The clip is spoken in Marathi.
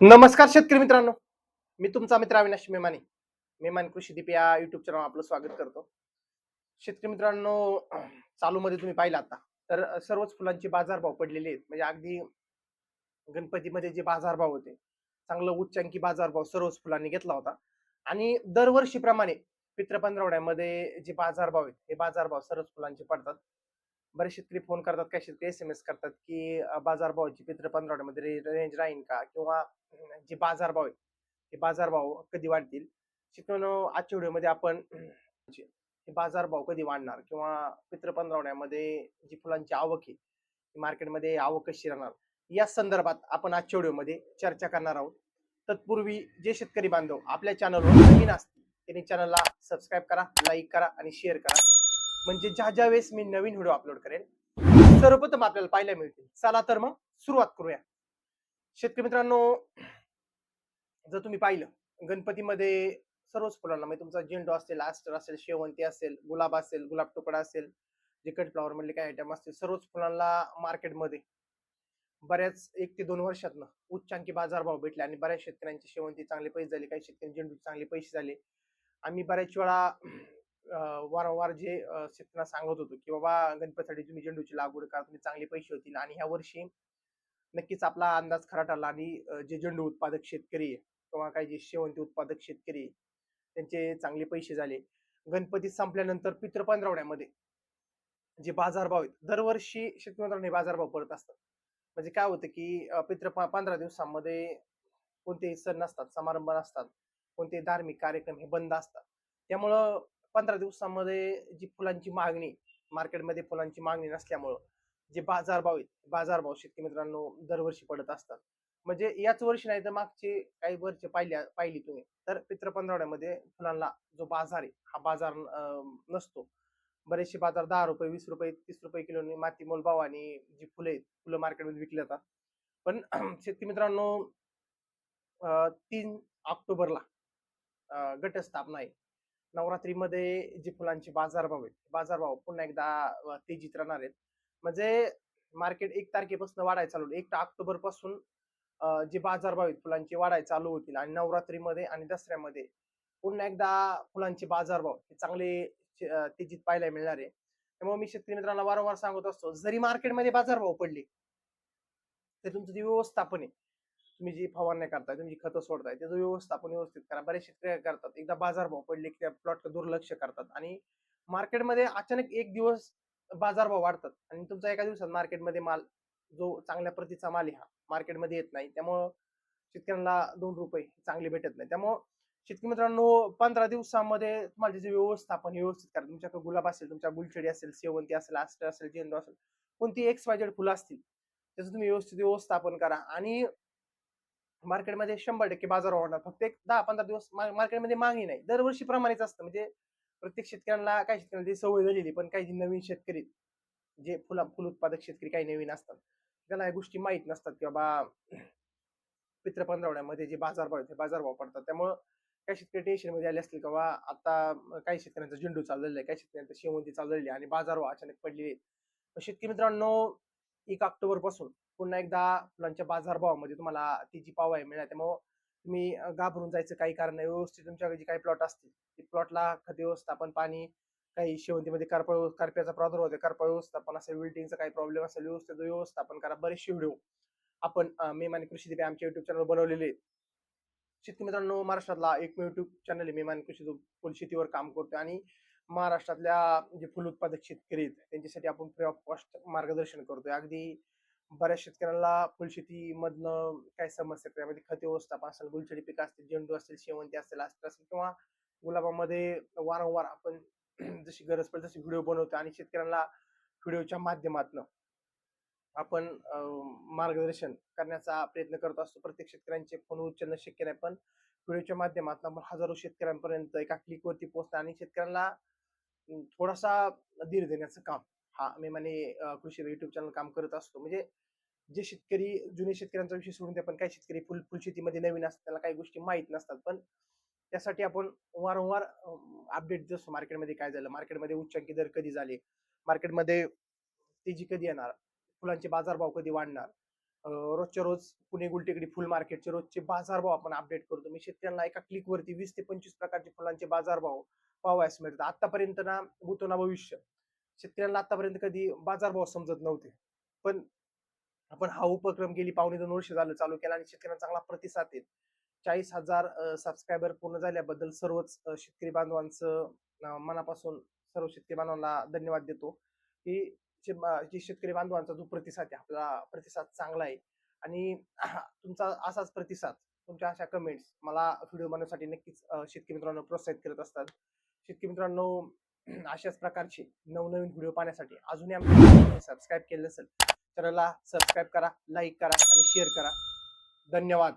नमस्कार शेतकरी मित्रांनो. मी तुमचा मित्र अविनाश मेमाने. मेमान कृषी दीप या युट्यूब चॅनल आपलं स्वागत करतो. शेतकरी मित्रांनो चालू मध्ये तुम्ही पाहिलं आता. तर सर्वच फुलांचे बाजारभाव पडलेले आहेत. म्हणजे अगदी गणपतीमध्ये जे बाजारभाव होते चांगलं उच्चांकी बाजारभाव सर्वच फुलांनी घेतला होता. आणि दरवर्षीप्रमाणे पित्र पंधरवड्यामध्ये जे बाजारभाव आहेत हे बाजारभाव सर्वच फुलांचे पडतात. बरेच शेतकरी फोन करतात काही शेतकरी एस एम एस करतात की अं, बाजारभावाची पित्र पंधरावड्यामध्ये रेंज राहील का? किंवा जे बाजारभाव आहे ते बाजारभाव कधी वाढतील? शिकवणं आजच्या व्हिडिओमध्ये आपण जे हे बाजारभाव कधी वाढणार? किंवा पित्र पंधरावड्यामध्ये जी फुलांची आवक आहे ती मार्केटमध्ये आवक कशी राहणार? या संदर्भात आपण आजच्या व्हिडिओमध्ये चर्चा करणार आहोत. तत्पूर्वी जे शेतकरी बांधव आपल्या चॅनलवर नवीन असतील त्यांनी चॅनलला सबस्क्राईब करा लाईक करा आणि शेअर करा. म्हणजे ज्या ज्या वेळेस मी नवीन व्हिडिओ अपलोड करेन सर्वप्रथम आपल्याला पाहायला मिळतील. चला तर मग सुरुवात करूया. शेतकरी मित्रांनो जर तुम्ही पाहिलं गणपतीमध्ये सर्वच फुलांना म्हणजे तुमचा झेंडू असेल आस्टर असेल शेवंती असेल गुलाब असेल गुलाब तुकडा असेल जे कट फ्लॉवर मधले काही आयटम असतील सर्वच फुलांना मार्केटमध्ये बऱ्याच एक ते दोन वर्षातनं उच्चांकी बाजारभाव भेटले आणि बऱ्याच शेतकऱ्यांची शेवंती चांगले पैसे झाले काही शेतकऱ्यांचे झेंडू चांगले पैसे झाले. आम्ही बऱ्याच वेळा वारंवार जे शेतकऱ्यांना सांगत होतो की बाबा गणपतीसाठी तुम्ही झेंडूची लागवड करा तुम्ही चांगले पैसे होतील. आणि ह्या वर्षी नक्कीच आपला अंदाज खरा ठरला आणि जे झेंडू उत्पादक शेतकरी किंवा काही जे शेवंती उत्पादक शेतकरी त्यांचे चांगले पैसे झाले. गणपती संपल्यानंतर पित्र पंधरवड्यामध्ये जे बाजारभाव आहेत दरवर्षी शेतकरी बाजारभाव पडत असतात. म्हणजे काय होतं की पितृ पित्र पंधरा दिवसांमध्ये कोणते सण नसतात समारंभ नसतात कोणते धार्मिक कार्यक्रम हे बंद असतात. त्यामुळं पंधरा दिवसामध्ये जी फुलांची मागणी मार्केटमध्ये फुलांची मागणी नसल्यामुळं जे बाजारभाव आहेत बाजारभाव शेतकरी मित्रांनो दरवर्षी पडत असतात. म्हणजे याच वर्षी नाही तर मागचे काही वर्ष पाहिल्या पाहिली तुम्ही. तर पित्र पंधरवड्यामध्ये फुलांना जो बाजार आहे हा बाजार नसतो. बरेचसे बाजार दहा रुपये वीस रुपये तीस रुपये किलोनी माती मोलभाव आणि जी फुलं आहेत फुलं मार्केटमध्ये विकली जातात. पण शेतकरी मित्रांनो अं, तीन ऑक्टोबरला अं, आहे. नवरात्रीमध्ये जे फुलांचे बाजारभाव आहेत बाजारभाव पुन्हा एकदा तेजीत राहणार आहेत. म्हणजे मार्केट एक तारखेपासून वाढायला चालू एक ऑक्टोबरपासून जे बाजारभाव आहेत फुलांचे वाढायला चालू होतील आणि नवरात्रीमध्ये आणि दसऱ्यामध्ये पुन्हा एकदा फुलांचे बाजारभाव हे चांगले तेजीत पाहायला मिळणार आहे. त्यामुळे मी शेतकरी मित्रांना वारंवार सांगत असतो जरी मार्केटमध्ये बाजारभाव पडले तर तुमचं जे व्यवस्थापन आहे तुम्ही जी फवारण्या करताय तुम्ही जी खतं सोडताय त्याचं व्यवस्थापन व्यवस्थित करा. बरेच शेतकरी करतात एकदा बाजारभाव पडले की त्या प्लॉटकडे दुर्लक्ष करतात आणि मार्केटमध्ये अचानक एक दिवस बाजारभाव वाढतात आणि तुमचा एका दिवसात मार्केटमध्ये माल जो चांगल्या प्रतीचा माल आहे हा मार्केटमध्ये येत नाही. त्यामुळं शेतकऱ्यांना दोन रुपये चांगले भेटत नाही त्यामुळं शेतकरी मित्रांनो पंधरा दिवसामध्ये तुम्हाला त्याचे व्यवस्थापन व्यवस्थित करा. तुमच्याकडे गुलाब असेल तुमच्या गुलछडी असेल शेवंती असेल आस्टर असेल झेंडू असेल कोणती एक्स वाय फुलं असतील त्याचं तुम्ही व्यवस्थित व्यवस्थापन करा. आणि मार्केटमध्ये शंभर टक्के बाजार वाढणार फक्त एक दहा पंधरा दिवस मा- मार्केटमध्ये मागणी नाही. दरवर्षी प्रमाणेच असतं. म्हणजे प्रत्येक शेतकऱ्यांना काही शेतकऱ्यांना सवय झालेली पण काही नवीन शेतकरी जे फुला फुल उत्पादक शेतकरी काही नवीन असतात. त्याला या गोष्टी माहीत नसतात की बाबा पित्र पंधरवड्यामध्ये जे बाजारभाव आहेत ते बाजारभाव पडतात. त्यामुळं काही शेतकरी टेन्शनमध्ये आले असतील की बाबा आता काही शेतकऱ्यांचा झेंडू चाललेला आहे काही शेतकऱ्यांचा शेवंती चाललेली आहे आणि बाजारभाव अचानक पडलेले आहेत. शेतकरी मित्रांनो एक ऑक्टोबरपासून पुन्हा एकदा फुलांच्या बाजारभावामध्ये तुम्हाला ती जी पाव आहे मिळणार त्यामुळं तुम्ही घाबरून जायचं काही कारण नाही. व्यवस्थित तुमच्याकडे जे काही प्लॉट असतील ते प्लॉटला खत व्यवस्थापन पाणी काही शेवंतीमध्ये करपा करप्याचा प्रादुर्भाव होते करपा व्यवस्थापन असेल विल्टिंगचा काही प्रॉब्लेम असेल व्यवस्थित व्यवस्थापन करा. बरेचसे व्हिडिओ आपण मेम मेमाने कृषी दिपे आमच्या युट्यूब चॅनल बनवलेले आहेत. शेतकरी मित्रांनो महाराष्ट्रातला एकमेव युट्यूब चॅनल आहे मेमान कृषी फुल शेतीवर काम करतो आणि महाराष्ट्रातल्या जे फुल उत्पादक शेतकरी आहेत त्यांच्यासाठी आपण फ्री ऑफ कॉस्ट मार्गदर्शन करतोय. अगदी बऱ्याच शेतकऱ्यांना फुलशेतीमधनं काय समस्या त्यामध्ये खते व्यवस्थापन असेल गुलछडी पिकं असतील झेंडू असतील शेवंती असेल अस्टर असेल किंवा गुलाबामध्ये वारंवार आपण जशी गरज पडेल तशी व्हिडिओ बनवतो आणि शेतकऱ्यांना व्हिडिओच्या माध्यमातून आपण मार्गदर्शन करण्याचा प्रयत्न करत असतो. प्रत्येक शेतकऱ्यांचे फोन उचलणं शक्य नाही पण व्हिडिओच्या माध्यमातून आपण हजारो शेतकऱ्यांपर्यंत एका क्लिकवरती पोहोचणं आणि शेतकऱ्यांना थोडासा धीर देण्याचं काम हा मी म्हणे कृषी युट्यूब चॅनल काम करत असतो. म्हणजे जे शेतकरी जुने शेतकऱ्यांचा विषय सोडून ते पण काही शेतकरी फुल फुलशेतीमध्ये नवीन असतात त्याला काही गोष्टी माहीत नसतात. पण त्यासाठी आपण वारंवार अपडेट देत असतो मार्केटमध्ये काय झालं. मार्केटमध्ये उच्चांकी दर कधी झाले? मार्केटमध्ये तेजी कधी येणार? फुलांचे बाजारभाव कधी वाढणार? रोजच्या रोज पुणे गुलटेकडी फुल मार्केटचे रोजचे बाजारभाव आपण अपडेट करतो. मी शेतकऱ्यांना एका क्लिकवरती वीस ते पंचवीस प्रकारचे फुलांचे बाजारभाव पाहावयास मिळतात. आतापर्यंत ना भूतो ना भविष्य शेतकऱ्यांना आतापर्यंत कधी बाजारभाव समजत नव्हते. पण आपण हा उपक्रम गेली पावणे दोन वर्ष झालं चालू केला आणि शेतकऱ्यांना चांगला प्रतिसाद येत चाळीस हजार सबस्क्रायबर पूर्ण झाल्याबद्दल सर्वच शेतकरी बांधवांचं मनापासून सर्व शेतकरी बांधवांना धन्यवाद देतो की जे शेतकरी बांधवांचा जो प्रतिसाद आहे आपला प्रतिसाद चांगला आहे. आणि तुमचा असाच प्रतिसाद तुमच्या अशा कमेंट्स मला व्हिडिओ बनवण्यासाठी नक्कीच शेतकरी मित्रांनो प्रोत्साहित करत असतात. शेतकरी मित्रांनो अशाच प्रकारचे नवनवीन व्हिडिओ पाहण्यासाठी अजूनही आमच्या सबस्क्राईब केलं असेल चॅनलला सबस्क्राईब करा लाईक करा आणि शेअर करा. धन्यवाद.